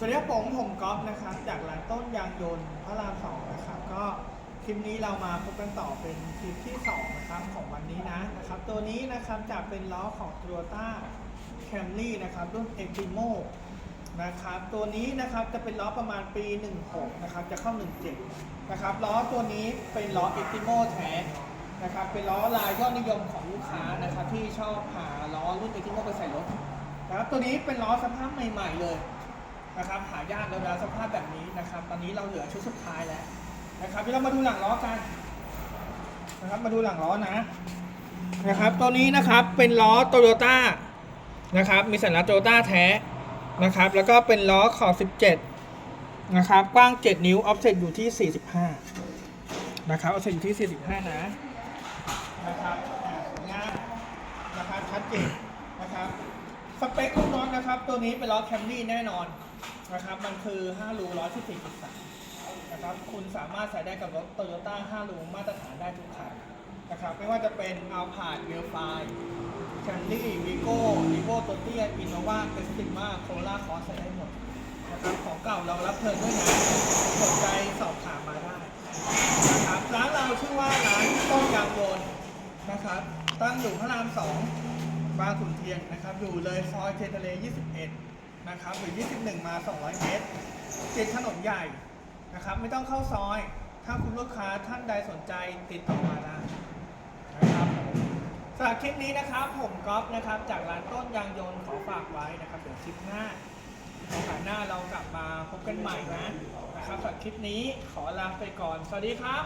สวัสดีครับผมผมก๊อฟนะครับจากร้านต้นยางยนต์พระรามสองนะครับก็คลิปนี้เรามาพบกันต่อเป็นคลิปที่สองนะครับของวันนี้นะนะครับตัวนี้นะครับจะเป็นล้อของ Toyota Camry นะครับรุ่น e x t r e m o นะครับตัวนี้นะครับจะเป็นล้อประมาณปี 16นะครับจะเข้า 17นะครับล้อตัวนี้เป็นล้อ e x t r e m o แท้นะครับเป็นล้อลายยอดนิยมของลูกค้านะครับที่ชอบหาล้อรุ่น e x t r e m o ไปใส่รถนะครับตัวนี้เป็นล้อสภาพใหม่ ๆ เลย นะครับหายากแล้วนะสภาพแบบนี้นะครับ ตอนนี้เราเหลือชุดสุดท้ายแล้วนะครับเดี๋ยวเรามาดูหลังล้อกันนะครับมาดูหลังล้อนะนะครับตัวนี้นะครับเป็นล้อโตโยต้านะครับมีสัญลักษณ์โตโยต้าแท้นะครับ แล้วก็เป็นล้อขอบ17นะครับกว้าง 7 นิ้วออฟเซ็ตอยู่ที่ 45นะครับออฟเซ็ตอยู่ที่ 45 นะนะครับอ่ายงามนะครับชัดเจนนะครับสเปคลูกน้องนะครับ ตัวนี้เป็นล้อแคมรี่แน่นอน นะครับ มันคือ5รู114.3นะครับ คุณสามารถใส่ได้กับรถโตโยต้า5รูมาตรฐานได้ทุกคันนะครับ ไม่ว่าจะเป็นอัลพาดเวลไฟแคมรี่วีโก้วีโก้ตัวเตี้ยอินโนวาเอสติมาโคล่าคอสใส่ได้หมดนะครับ ของเก่าเรารับเทิร์นด้วยนะสนใจสอบถามมาได้นะครับร้านเราชื่อว่าร้านต้นยางโยนนะครับ ตั้งอยู่พระรามสองบางขุนเทียนนะครับ อยู่เลยซอยเทนทะเล 21 นะครับหรือ 21 มา 200 เมตรติดถนนใหญ่นะครับ ไม่ต้องเข้าซอย ถ้าคุณลูกค้าท่านใดสนใจติดต่อมาได้นะครับสำหรับคลิปนี้นะครับ ผมก๊อฟนะครับ จากร้านต้นยางยนต์ขอฝากไว้นะครับเดี๋ยวคลิปหน้าโอกาสหน้าเรากลับมาพบกันใหม่นะนะครับสำหรับคลิปนี้ขอลาไปก่อน สวัสดีครับ